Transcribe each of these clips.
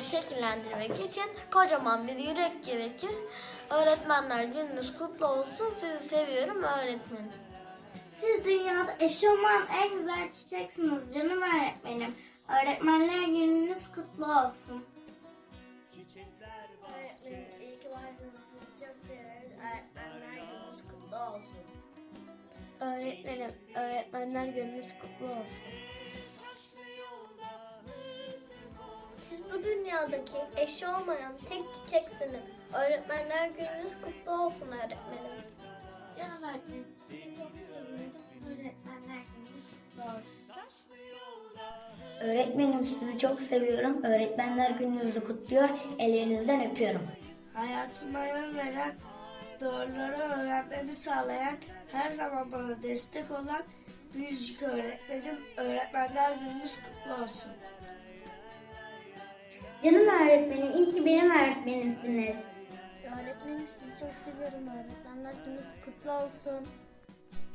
şekillendirmek için kocaman bir yürek gerekir. Öğretmenler gününüz kutlu olsun. Sizi seviyorum öğretmenim. Siz dünyada eşi olmayan en güzel çiçeksiniz canım öğretmenim. Öğretmenler gününüz kutlu olsun. Öğretmenim iyi ki varsınız. Sizi çok seviyoruz. Öğretmenler gününüz kutlu olsun. Öğretmenim, öğretmenler gününüz kutlu olsun. Bu dünyadaki eşi olmayan tek çiçeksiniz. Öğretmenler gününüz kutlu olsun öğretmenim. Canım öğretmenim sizi çok seviyorum. Öğretmenler gününüz kutlu olsun. Öğretmenim sizi çok seviyorum. Öğretmenler gününüzü kutluyor. Ellerinizden öpüyorum. Hayatıma yön veren, doğruları öğrenmemi sağlayan, her zaman bana destek olan biricik öğretmenim, öğretmenler gününüz kutlu olsun. Canım öğretmenim, iyi ki benim öğretmenimsiniz. Öğretmenim sizi çok seviyorum. Öğretmenler gününüz kutlu olsun.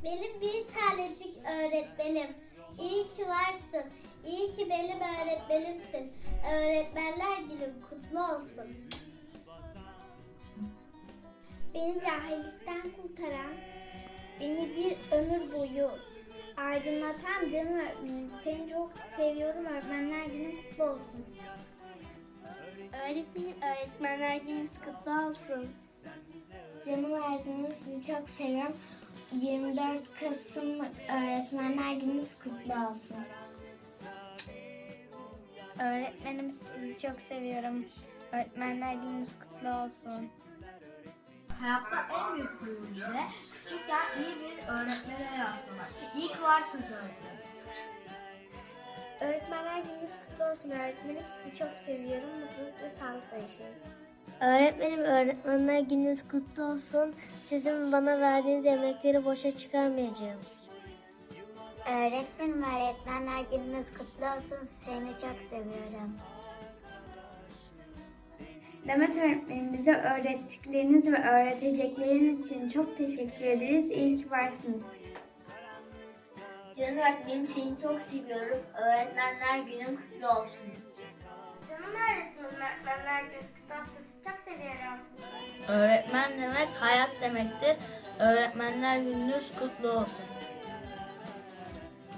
Benim bir tanecik öğretmenim. İyi ki varsın. İyi ki benim öğretmenimsin. Öğretmenler günün kutlu olsun. Beni cahillikten kurtaran, beni bir ömür boyu aydınlatan canım öğretmenim. Seni çok seviyorum. Öğretmenler günün kutlu olsun. Öğretmenim, öğretmenler gününüz kutlu olsun. Canım öğretmenim sizi çok seviyorum. 24 Kasım Öğretmenler Gününüz kutlu olsun. Öğretmenim sizi çok seviyorum. Öğretmenler Gününüz kutlu olsun. Hayatta en büyük ise küçükken iyi bir öğretmene rastlamak. İyi ki varsınız öğretmenim. Öğretmenler Gününüz kutlu olsun. Öğretmenim sizi çok seviyorum. Mutluluk ve sağlıkla yaşayın. Öğretmenim öğretmenler gününüz kutlu olsun. Sizin bana verdiğiniz emekleri boşa çıkarmayacağım. Öğretmenim öğretmenler gününüz kutlu olsun. Seni çok seviyorum. Demet öğretmenim bize öğrettikleriniz ve öğretecekleriniz için çok teşekkür ederiz. İyi ki varsınız. Canım öğretmenim seni çok seviyorum. Öğretmenler günün kutlu olsun. Canım öğretmenim öğretmenler gününüz kutlu olsun. Çok seviyorum. Öğretmen demek hayat demektir. Öğretmenler gününüz kutlu olsun.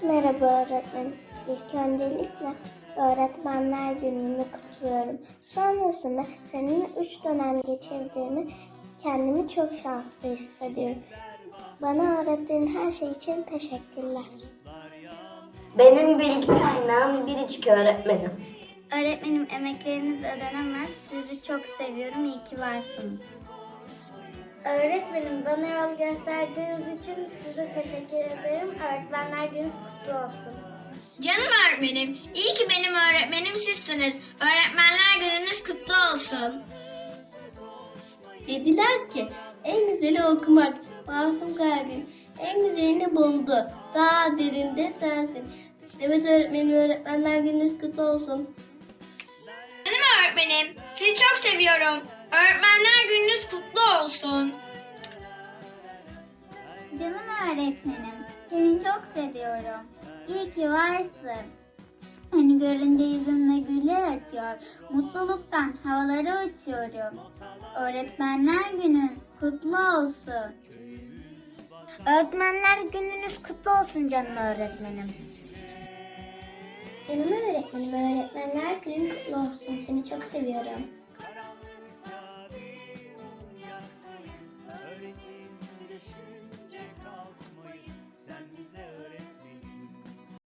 Merhaba öğretmenim. İlk öncelikle öğretmenler gününü kutluyorum. Sonrasında senin üç dönem geçirdiğimi kendimi çok şanslı hissediyorum. Bana öğrettiğin her şey için teşekkürler. Benim bilgi kaynağım biricik öğretmenim. Öğretmenim emekleriniz ödenemez. Sizi çok seviyorum. İyi ki varsınız. Öğretmenim bana yol gösterdiğiniz için size teşekkür ederim. Öğretmenler gününüz kutlu olsun. Canım öğretmenim, iyi ki benim öğretmenim sizsiniz. Öğretmenler gününüz kutlu olsun. Dediler ki en güzeli okumak. Masum kalbim en güzelini buldu. Daha derinde sensin. Demet öğretmenim öğretmenler gününüz kutlu olsun. Canım öğretmenim, sizi çok seviyorum. Öğretmenler gününüz kutlu olsun. Canım öğretmenim seni çok seviyorum. İyi ki varsın. Seni görünce yüzümde güller açıyor. Mutluluktan havalara uçuyorum. Öğretmenler günün kutlu olsun. Öğretmenler gününüz kutlu olsun canım öğretmenim. Canım öğretmenim, öğretmenler günün kutlu olsun. Seni çok seviyorum.